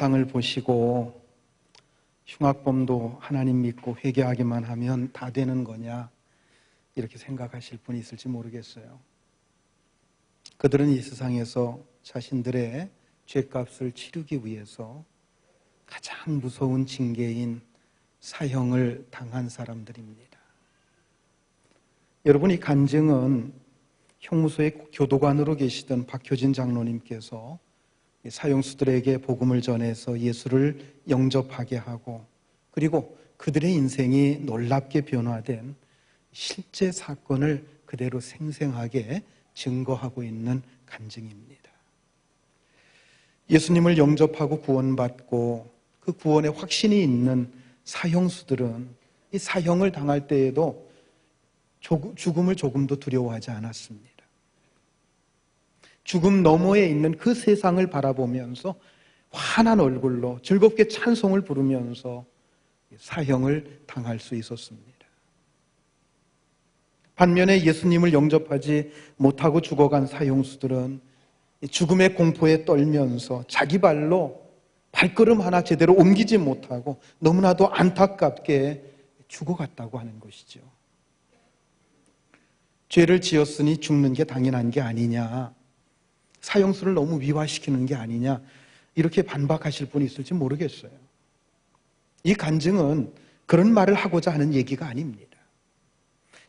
상을 보시고 흉악범도 하나님 믿고 회개하기만 하면 다 되는 거냐 이렇게 생각하실 분이 있을지 모르겠어요. 그들은 이 세상에서 자신들의 죄값을 치르기 위해서 가장 무서운 징계인 사형을 당한 사람들입니다. 여러분, 이 간증은 형무소의 교도관으로 계시던 박효진 장로님께서 사형수들에게 복음을 전해서 예수를 영접하게 하고 그리고 그들의 인생이 놀랍게 변화된 실제 사건을 그대로 생생하게 증거하고 있는 간증입니다. 예수님을 영접하고 구원받고 그 구원에 확신이 있는 사형수들은 이 사형을 당할 때에도 죽음을 조금도 두려워하지 않았습니다. 죽음 너머에 있는 그 세상을 바라보면서 환한 얼굴로 즐겁게 찬송을 부르면서 사형을 당할 수 있었습니다. 반면에 예수님을 영접하지 못하고 죽어간 사형수들은 죽음의 공포에 떨면서 자기 발로 발걸음 하나 제대로 옮기지 못하고 너무나도 안타깝게 죽어갔다고 하는 것이죠. 죄를 지었으니 죽는 게 당연한 게 아니냐. 사형수를 너무 미화시키는 게 아니냐. 이렇게 반박하실 분이 있을지 모르겠어요. 이 간증은 그런 말을 하고자 하는 얘기가 아닙니다.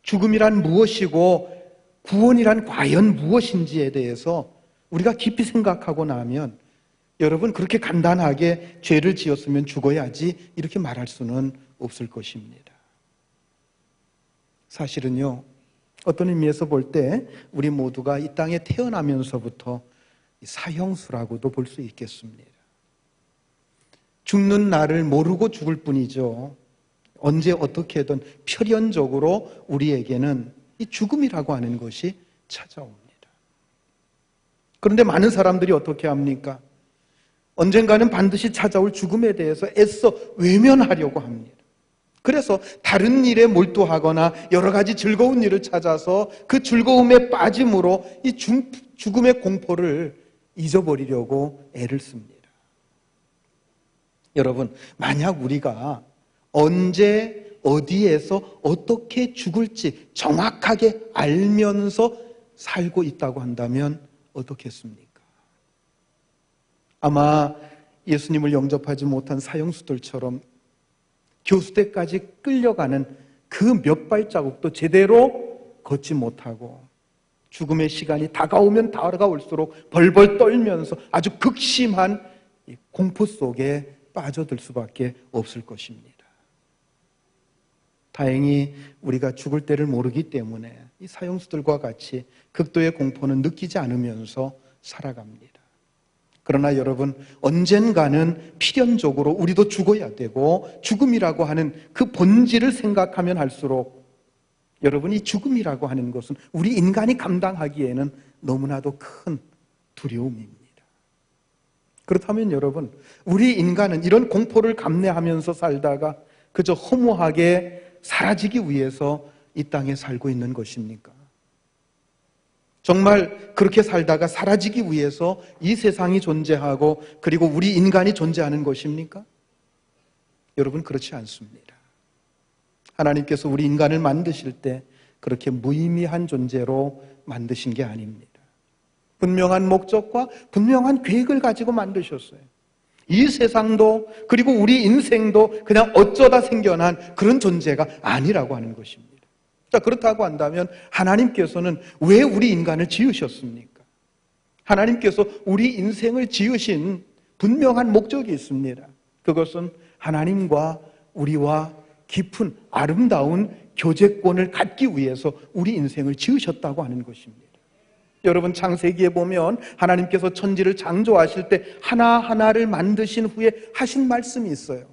죽음이란 무엇이고 구원이란 과연 무엇인지에 대해서 우리가 깊이 생각하고 나면 여러분 그렇게 간단하게 죄를 지었으면 죽어야지 이렇게 말할 수는 없을 것입니다. 사실은요, 어떤 의미에서 볼 때 우리 모두가 이 땅에 태어나면서부터 사형수라고도 볼 수 있겠습니다. 죽는 날을 모르고 죽을 뿐이죠. 언제 어떻게든 필연적으로 우리에게는 이 죽음이라고 하는 것이 찾아옵니다. 그런데 많은 사람들이 어떻게 합니까? 언젠가는 반드시 찾아올 죽음에 대해서 애써 외면하려고 합니다. 그래서 다른 일에 몰두하거나 여러 가지 즐거운 일을 찾아서 그 즐거움에 빠짐으로 이 죽음의 공포를 잊어버리려고 애를 씁니다. 여러분, 만약 우리가 언제 어디에서 어떻게 죽을지 정확하게 알면서 살고 있다고 한다면 어떻겠습니까? 아마 예수님을 영접하지 못한 사형수들처럼 교수대까지 끌려가는 그 몇 발자국도 제대로 걷지 못하고 죽음의 시간이 다가오면 다가올수록 벌벌 떨면서 아주 극심한 공포 속에 빠져들 수밖에 없을 것입니다. 다행히 우리가 죽을 때를 모르기 때문에 이 사형수들과 같이 극도의 공포는 느끼지 않으면서 살아갑니다. 그러나 여러분, 언젠가는 필연적으로 우리도 죽어야 되고 죽음이라고 하는 그 본질을 생각하면 할수록 여러분, 이 죽음이라고 하는 것은 우리 인간이 감당하기에는 너무나도 큰 두려움입니다. 그렇다면 여러분, 우리 인간은 이런 공포를 감내하면서 살다가 그저 허무하게 사라지기 위해서 이 땅에 살고 있는 것입니까? 정말 그렇게 살다가 사라지기 위해서 이 세상이 존재하고 그리고 우리 인간이 존재하는 것입니까? 여러분, 그렇지 않습니다. 하나님께서 우리 인간을 만드실 때 그렇게 무의미한 존재로 만드신 게 아닙니다. 분명한 목적과 분명한 계획을 가지고 만드셨어요. 이 세상도 그리고 우리 인생도 그냥 어쩌다 생겨난 그런 존재가 아니라고 하는 것입니다. 자, 그렇다고 한다면 하나님께서는 왜 우리 인간을 지으셨습니까? 하나님께서 우리 인생을 지으신 분명한 목적이 있습니다. 그것은 하나님과 우리와 깊은 아름다운 교제권을 갖기 위해서 우리 인생을 지으셨다고 하는 것입니다. 여러분 창세기에 보면 하나님께서 천지를 창조하실 때 하나하나를 만드신 후에 하신 말씀이 있어요.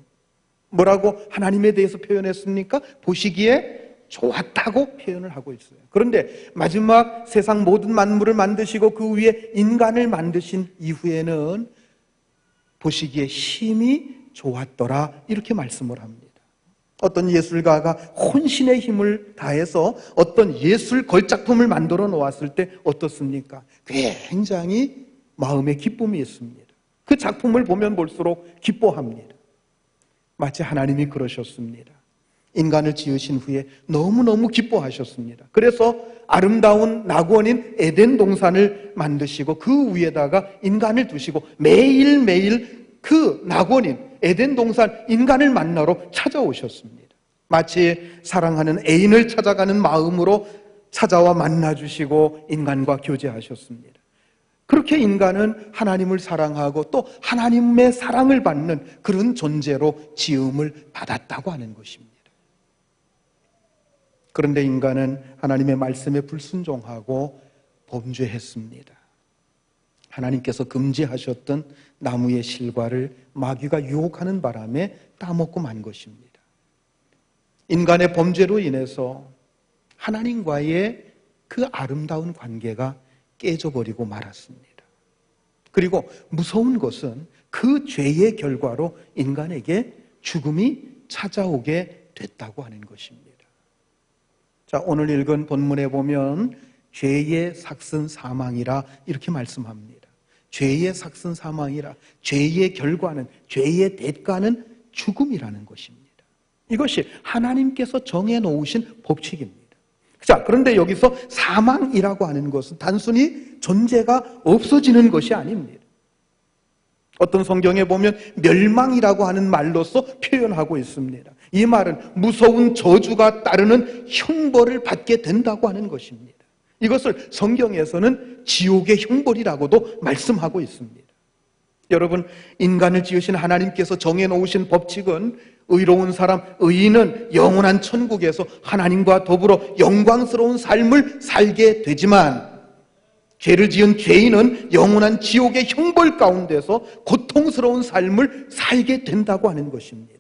뭐라고 하나님에 대해서 표현했습니까? 보시기에 좋았다고 표현을 하고 있어요. 그런데 마지막 세상 모든 만물을 만드시고 그 위에 인간을 만드신 이후에는 보시기에 힘이 좋았더라 이렇게 말씀을 합니다. 어떤 예술가가 혼신의 힘을 다해서 어떤 예술 걸작품을 만들어 놓았을 때 어떻습니까? 굉장히 마음의 기쁨이 있습니다. 그 작품을 보면 볼수록 기뻐합니다. 마치 하나님이 그러셨습니다. 인간을 지으신 후에 너무너무 기뻐하셨습니다. 그래서 아름다운 낙원인 에덴 동산을 만드시고 그 위에다가 인간을 두시고 매일매일 그 낙원인 에덴 동산 인간을 만나러 찾아오셨습니다. 마치 사랑하는 애인을 찾아가는 마음으로 찾아와 만나주시고 인간과 교제하셨습니다. 그렇게 인간은 하나님을 사랑하고 또 하나님의 사랑을 받는 그런 존재로 지음을 받았다고 하는 것입니다. 그런데 인간은 하나님의 말씀에 불순종하고 범죄했습니다. 하나님께서 금지하셨던 나무의 실과를 마귀가 유혹하는 바람에 따먹고 만 것입니다. 인간의 범죄로 인해서 하나님과의 그 아름다운 관계가 깨져버리고 말았습니다. 그리고 무서운 것은 그 죄의 결과로 인간에게 죽음이 찾아오게 됐다고 하는 것입니다. 자, 오늘 읽은 본문에 보면 죄의 삭슨 사망이라 이렇게 말씀합니다. 죄의 삭슨 사망이라 죄의 결과는 죄의 대가는 죽음이라는 것입니다. 이것이 하나님께서 정해 놓으신 법칙입니다. 자, 그런데 여기서 사망이라고 하는 것은 단순히 존재가 없어지는 것이 아닙니다. 어떤 성경에 보면 멸망이라고 하는 말로서 표현하고 있습니다. 이 말은 무서운 저주가 따르는 형벌을 받게 된다고 하는 것입니다. 이것을 성경에서는 지옥의 형벌이라고도 말씀하고 있습니다. 여러분, 인간을 지으신 하나님께서 정해놓으신 법칙은 의로운 사람, 의인은 영원한 천국에서 하나님과 더불어 영광스러운 삶을 살게 되지만 죄를 지은 죄인은 영원한 지옥의 형벌 가운데서 고통스러운 삶을 살게 된다고 하는 것입니다.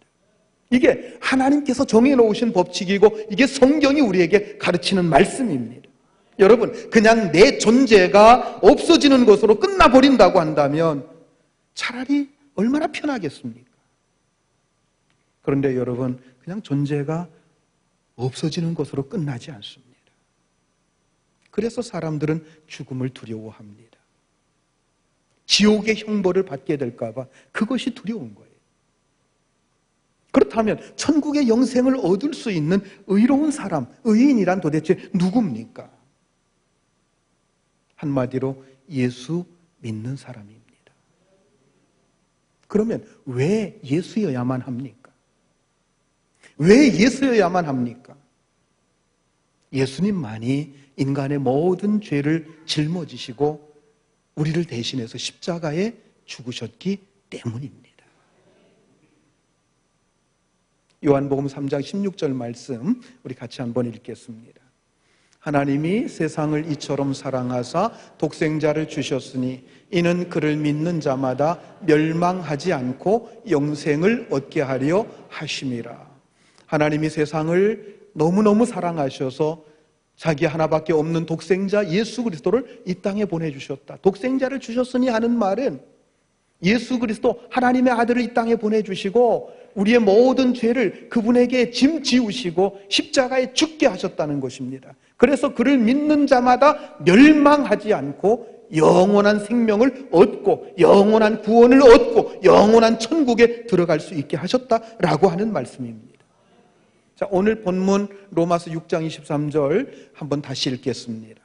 이게 하나님께서 정해놓으신 법칙이고 이게 성경이 우리에게 가르치는 말씀입니다. 여러분, 그냥 내 존재가 없어지는 것으로 끝나버린다고 한다면 차라리 얼마나 편하겠습니까? 그런데 여러분, 그냥 존재가 없어지는 것으로 끝나지 않습니다. 그래서 사람들은 죽음을 두려워합니다. 지옥의 형벌을 받게 될까봐 그것이 두려운 거예요. 그렇다면 천국의 영생을 얻을 수 있는 의로운 사람, 의인이란 도대체 누굽니까? 한마디로 예수 믿는 사람입니다. 그러면 왜 예수여야만 합니까? 왜 예수여야만 합니까? 예수님만이 인간의 모든 죄를 짊어지시고 우리를 대신해서 십자가에 죽으셨기 때문입니다. 요한복음 3장 16절 말씀 우리 같이 한번 읽겠습니다. 하나님이 세상을 이처럼 사랑하사 독생자를 주셨으니 이는 그를 믿는 자마다 멸망하지 않고 영생을 얻게 하려 하심이라. 하나님이 세상을 너무너무 사랑하셔서 자기 하나밖에 없는 독생자 예수 그리스도를 이 땅에 보내주셨다. 독생자를 주셨으니 하는 말은 예수 그리스도 하나님의 아들을 이 땅에 보내주시고 우리의 모든 죄를 그분에게 짐 지우시고 십자가에 죽게 하셨다는 것입니다. 그래서 그를 믿는 자마다 멸망하지 않고 영원한 생명을 얻고 영원한 구원을 얻고 영원한 천국에 들어갈 수 있게 하셨다라고 하는 말씀입니다. 자, 오늘 본문 로마서 6장 23절 한번 다시 읽겠습니다.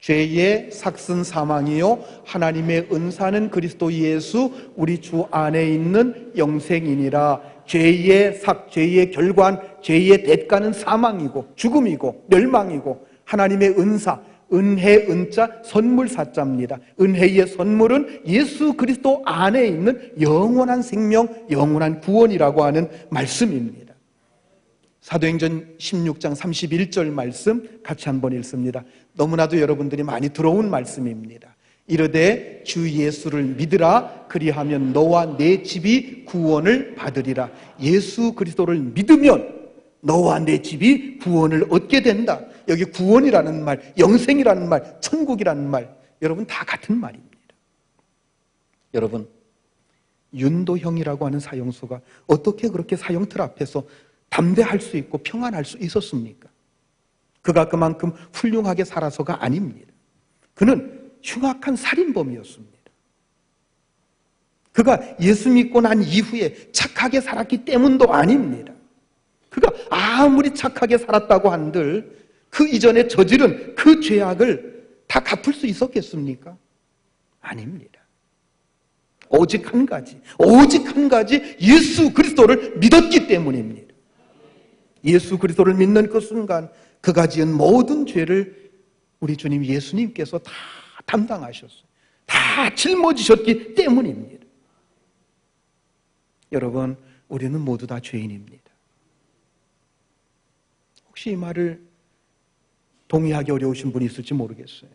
죄의 삭슨 사망이요 하나님의 은사는 그리스도 예수 우리 주 안에 있는 영생이니라 죄의 삭 죄의 결관 죄의 대가는 사망이고 죽음이고 멸망이고 하나님의 은사 은혜 은자 선물 사자입니다. 은혜의 선물은 예수 그리스도 안에 있는 영원한 생명, 영원한 구원이라고 하는 말씀입니다. 사도행전 16장 31절 말씀 같이 한번 읽습니다. 너무나도 여러분들이 많이 들어온 말씀입니다. 이르되 주 예수를 믿으라 그리하면 너와 내 집이 구원을 받으리라. 예수 그리스도를 믿으면 너와 내 집이 구원을 얻게 된다. 여기 구원이라는 말, 영생이라는 말, 천국이라는 말, 여러분 다 같은 말입니다. 여러분, 윤도형이라고 하는 사형수가 어떻게 그렇게 사형틀 앞에서 담대할 수 있고 평안할 수 있었습니까? 그가 그만큼 훌륭하게 살아서가 아닙니다. 그는 흉악한 살인범이었습니다. 그가 예수 믿고 난 이후에 착하게 살았기 때문도 아닙니다. 그가 아무리 착하게 살았다고 한들 그 이전에 저지른 그 죄악을 다 갚을 수 있었겠습니까? 아닙니다. 오직 한 가지, 오직 한 가지 예수 그리스도를 믿었기 때문입니다. 예수 그리스도를 믿는 그 순간 그가 지은 모든 죄를 우리 주님 예수님께서 다 담당하셨어요. 다 짊어지셨기 때문입니다. 여러분, 우리는 모두 다 죄인입니다. 혹시 이 말을 동의하기 어려우신 분이 있을지 모르겠어요.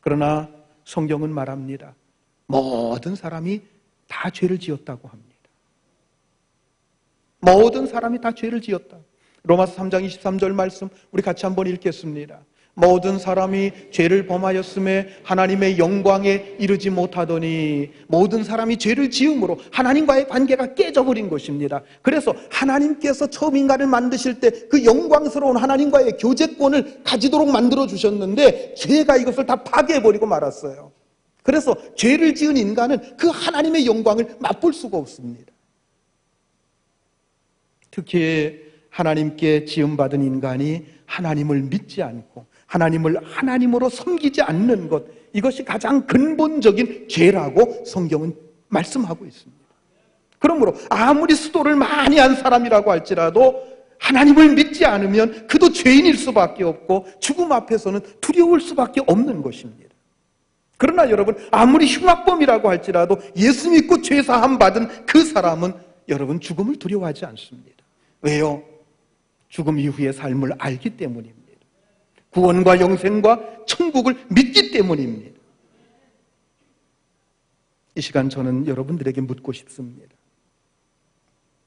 그러나 성경은 말합니다. 모든 사람이 다 죄를 지었다고 합니다. 모든 사람이 다 죄를 지었다. 로마서 3장 23절 말씀 우리 같이 한번 읽겠습니다. 모든 사람이 죄를 범하였음에 하나님의 영광에 이르지 못하더니 모든 사람이 죄를 지음으로 하나님과의 관계가 깨져버린 것입니다. 그래서 하나님께서 처음 인간을 만드실 때 그 영광스러운 하나님과의 교제권을 가지도록 만들어 주셨는데 죄가 이것을 다 파괴해버리고 말았어요. 그래서 죄를 지은 인간은 그 하나님의 영광을 맛볼 수가 없습니다. 특히 하나님께 지음받은 인간이 하나님을 믿지 않고 하나님을 하나님으로 섬기지 않는 것, 이것이 가장 근본적인 죄라고 성경은 말씀하고 있습니다. 그러므로 아무리 수도를 많이 한 사람이라고 할지라도 하나님을 믿지 않으면 그도 죄인일 수밖에 없고 죽음 앞에서는 두려울 수밖에 없는 것입니다. 그러나 여러분, 아무리 흉악범이라고 할지라도 예수 믿고 죄사함 받은 그 사람은 여러분 죽음을 두려워하지 않습니다. 왜요? 죽음 이후의 삶을 알기 때문입니다. 구원과 영생과 천국을 믿기 때문입니다. 이 시간 저는 여러분들에게 묻고 싶습니다.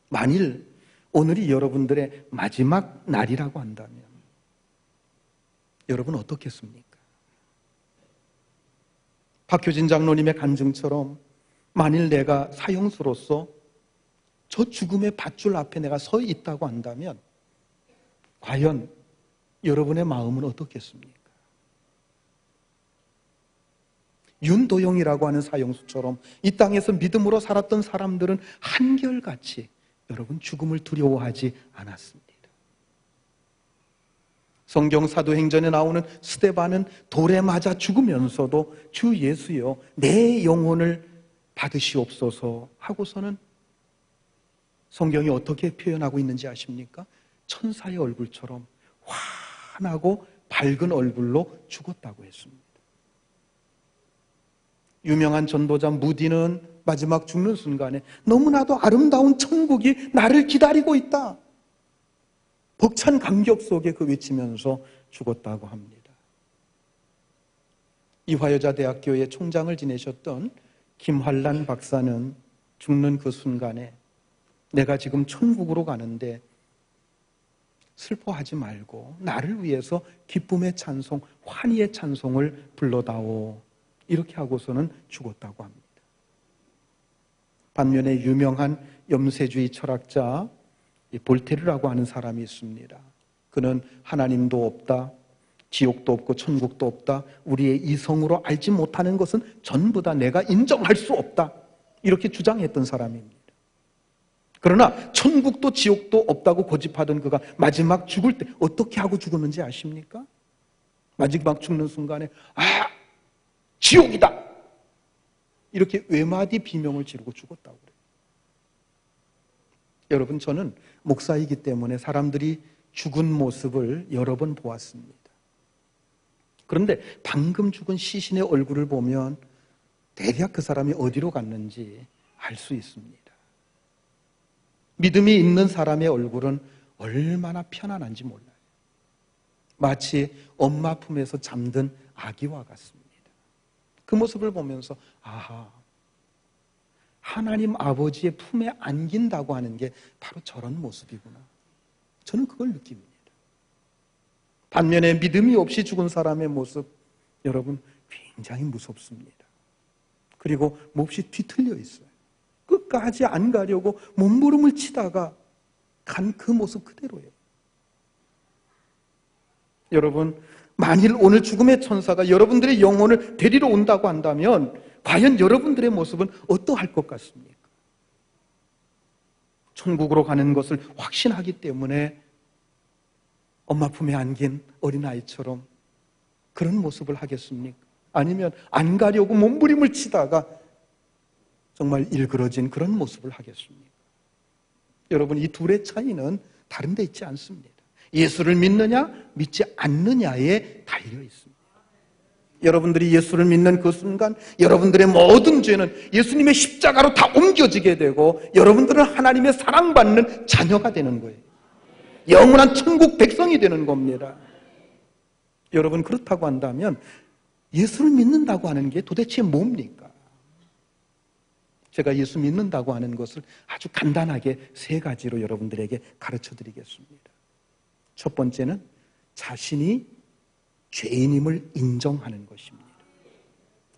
만일 오늘이 여러분들의 마지막 날이라고 한다면 여러분 어떻겠습니까? 박효진 장로님의 간증처럼 만일 내가 사형수로서 저 죽음의 밧줄 앞에 내가 서 있다고 한다면 과연 여러분의 마음은 어떻겠습니까? 윤도영이라고 하는 사형수처럼 이 땅에서 믿음으로 살았던 사람들은 한결같이 여러분 죽음을 두려워하지 않았습니다. 성경 사도행전에 나오는 스테반은 돌에 맞아 죽으면서도 주 예수여 내 영혼을 받으시옵소서 하고서는 성경이 어떻게 표현하고 있는지 아십니까? 천사의 얼굴처럼 환하고 밝은 얼굴로 죽었다고 했습니다. 유명한 전도자 무디는 마지막 죽는 순간에 너무나도 아름다운 천국이 나를 기다리고 있다. 벅찬 감격 속에 그 외치면서 죽었다고 합니다. 이화여자대학교의 총장을 지내셨던 김환란 박사는 죽는 그 순간에 내가 지금 천국으로 가는데 슬퍼하지 말고 나를 위해서 기쁨의 찬송, 환희의 찬송을 불러다오. 이렇게 하고서는 죽었다고 합니다. 반면에 유명한 염세주의 철학자 볼테르라고 하는 사람이 있습니다. 그는 하나님도 없다, 지옥도 없고 천국도 없다, 우리의 이성으로 알지 못하는 것은 전부 다 내가 인정할 수 없다. 이렇게 주장했던 사람입니다. 그러나 천국도 지옥도 없다고 고집하던 그가 마지막 죽을 때 어떻게 하고 죽었는지 아십니까? 마지막 죽는 순간에 아 지옥이다 이렇게 외마디 비명을 지르고 죽었다고 그래요. 여러분 저는 목사이기 때문에 사람들이 죽은 모습을 여러 번 보았습니다. 그런데 방금 죽은 시신의 얼굴을 보면 대략 그 사람이 어디로 갔는지 알 수 있습니다. 믿음이 있는 사람의 얼굴은 얼마나 편안한지 몰라요. 마치 엄마 품에서 잠든 아기와 같습니다. 그 모습을 보면서 아하 하나님 아버지의 품에 안긴다고 하는 게 바로 저런 모습이구나. 저는 그걸 느낍니다. 반면에 믿음이 없이 죽은 사람의 모습 여러분 굉장히 무섭습니다. 그리고 몹시 뒤틀려 있어요. 끝까지 안 가려고 몸부림을 치다가 간 그 모습 그대로예요. 여러분, 만일 오늘 죽음의 천사가 여러분들의 영혼을 데리러 온다고 한다면 과연 여러분들의 모습은 어떠할 것 같습니까? 천국으로 가는 것을 확신하기 때문에 엄마 품에 안긴 어린아이처럼 그런 모습을 하겠습니까? 아니면 안 가려고 몸부림을 치다가 정말 일그러진 그런 모습을 하겠습니까? 여러분, 이 둘의 차이는 다른 데 있지 않습니다. 예수를 믿느냐, 믿지 않느냐에 달려 있습니다. 여러분들이 예수를 믿는 그 순간 여러분들의 모든 죄는 예수님의 십자가로 다 옮겨지게 되고 여러분들은 하나님의 사랑받는 자녀가 되는 거예요. 영원한 천국 백성이 되는 겁니다. 여러분 그렇다고 한다면 예수를 믿는다고 하는 게 도대체 뭡니까? 제가 예수 믿는다고 하는 것을 아주 간단하게 세 가지로 여러분들에게 가르쳐 드리겠습니다. 첫 번째는 자신이 죄인임을 인정하는 것입니다.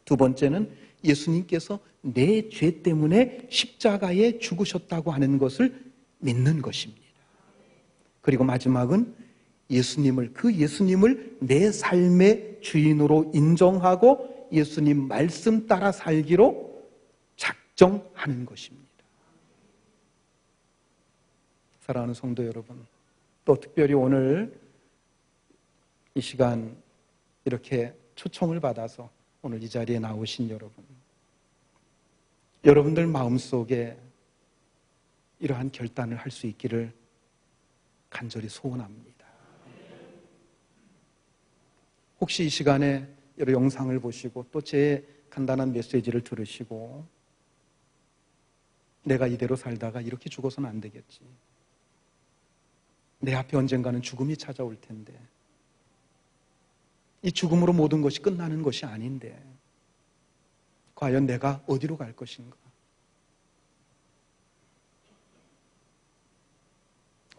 두 번째는 예수님께서 내 죄 때문에 십자가에 죽으셨다고 하는 것을 믿는 것입니다. 그리고 마지막은 예수님을, 그 예수님을 내 삶의 주인으로 인정하고 예수님 말씀 따라 살기로 작정하는 것입니다. 사랑하는 성도 여러분, 또 특별히 오늘 이 시간 이렇게 초청을 받아서 오늘 이 자리에 나오신 여러분, 여러분들 마음속에 이러한 결단을 할 수 있기를 간절히 소원합니다. 혹시 이 시간에 여러 영상을 보시고 또 제 간단한 메시지를 들으시고 내가 이대로 살다가 이렇게 죽어서는 안 되겠지. 내 앞에 언젠가는 죽음이 찾아올 텐데 이 죽음으로 모든 것이 끝나는 것이 아닌데 과연 내가 어디로 갈 것인가?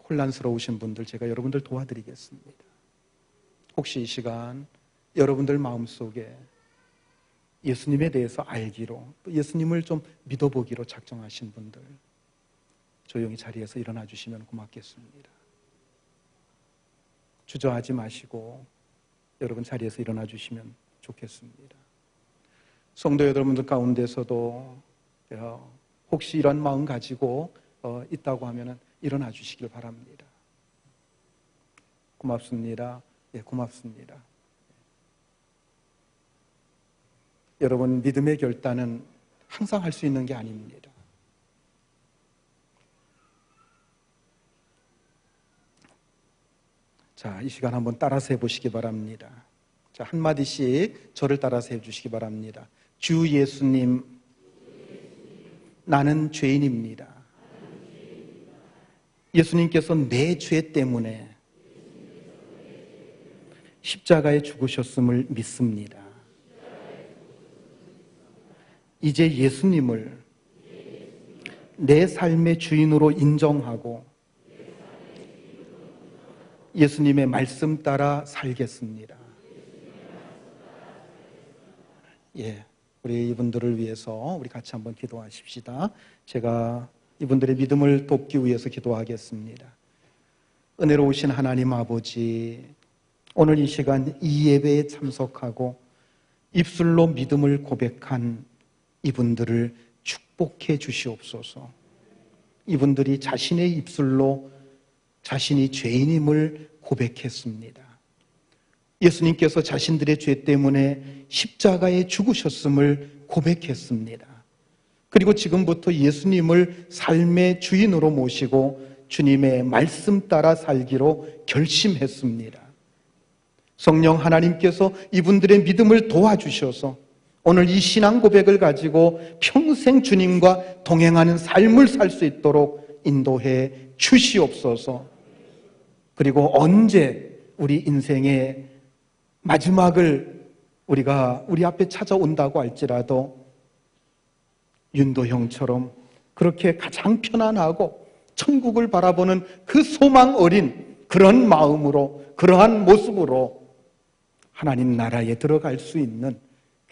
혼란스러우신 분들 제가 여러분들 도와드리겠습니다. 혹시 이 시간 여러분들 마음속에 예수님에 대해서 알기로 또 예수님을 좀 믿어보기로 작정하신 분들 조용히 자리에서 일어나 주시면 고맙겠습니다. 주저하지 마시고 여러분 자리에서 일어나 주시면 좋겠습니다. 성도 여러분들 가운데서도 어, 혹시 이런 마음 가지고 어, 있다고 하면 일어나 주시길 바랍니다. 고맙습니다. 예, 고맙습니다. 여러분, 믿음의 결단은 항상 할 수 있는 게 아닙니다. 자, 이 시간 한번 따라서 해보시기 바랍니다. 자, 한마디씩 저를 따라서 해주시기 바랍니다. 주 예수님, 나는 죄인입니다. 예수님께서 내 죄 때문에 십자가에 죽으셨음을 믿습니다. 이제 예수님을 내 삶의 주인으로 인정하고 예수님의 말씀 따라 살겠습니다. 예, 우리 이분들을 위해서 우리 같이 한번 기도하십시다. 제가 이분들의 믿음을 돕기 위해서 기도하겠습니다. 은혜로우신 하나님 아버지, 오늘 이 시간 이 예배에 참석하고 입술로 믿음을 고백한 이분들을 축복해 주시옵소서. 이분들이 자신의 입술로 자신이 죄인임을 고백했습니다. 예수님께서 자신들의 죄 때문에 십자가에 죽으셨음을 고백했습니다. 그리고 지금부터 예수님을 삶의 주인으로 모시고 주님의 말씀 따라 살기로 결심했습니다. 성령 하나님께서 이분들의 믿음을 도와주셔서 오늘 이 신앙 고백을 가지고 평생 주님과 동행하는 삶을 살 수 있도록 인도해 주시옵소서. 그리고 언제 우리 인생의 마지막을 우리가 우리 앞에 찾아온다고 할지라도 윤도 형처럼 그렇게 가장 편안하고 천국을 바라보는 그 소망 어린 그런 마음으로 그러한 모습으로 하나님 나라에 들어갈 수 있는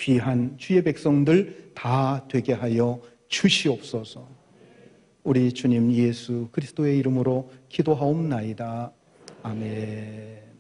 귀한 주의 백성들 다 되게 하여 주시옵소서. 우리 주님 예수 그리스도의 이름으로 기도하옵나이다. 아멘.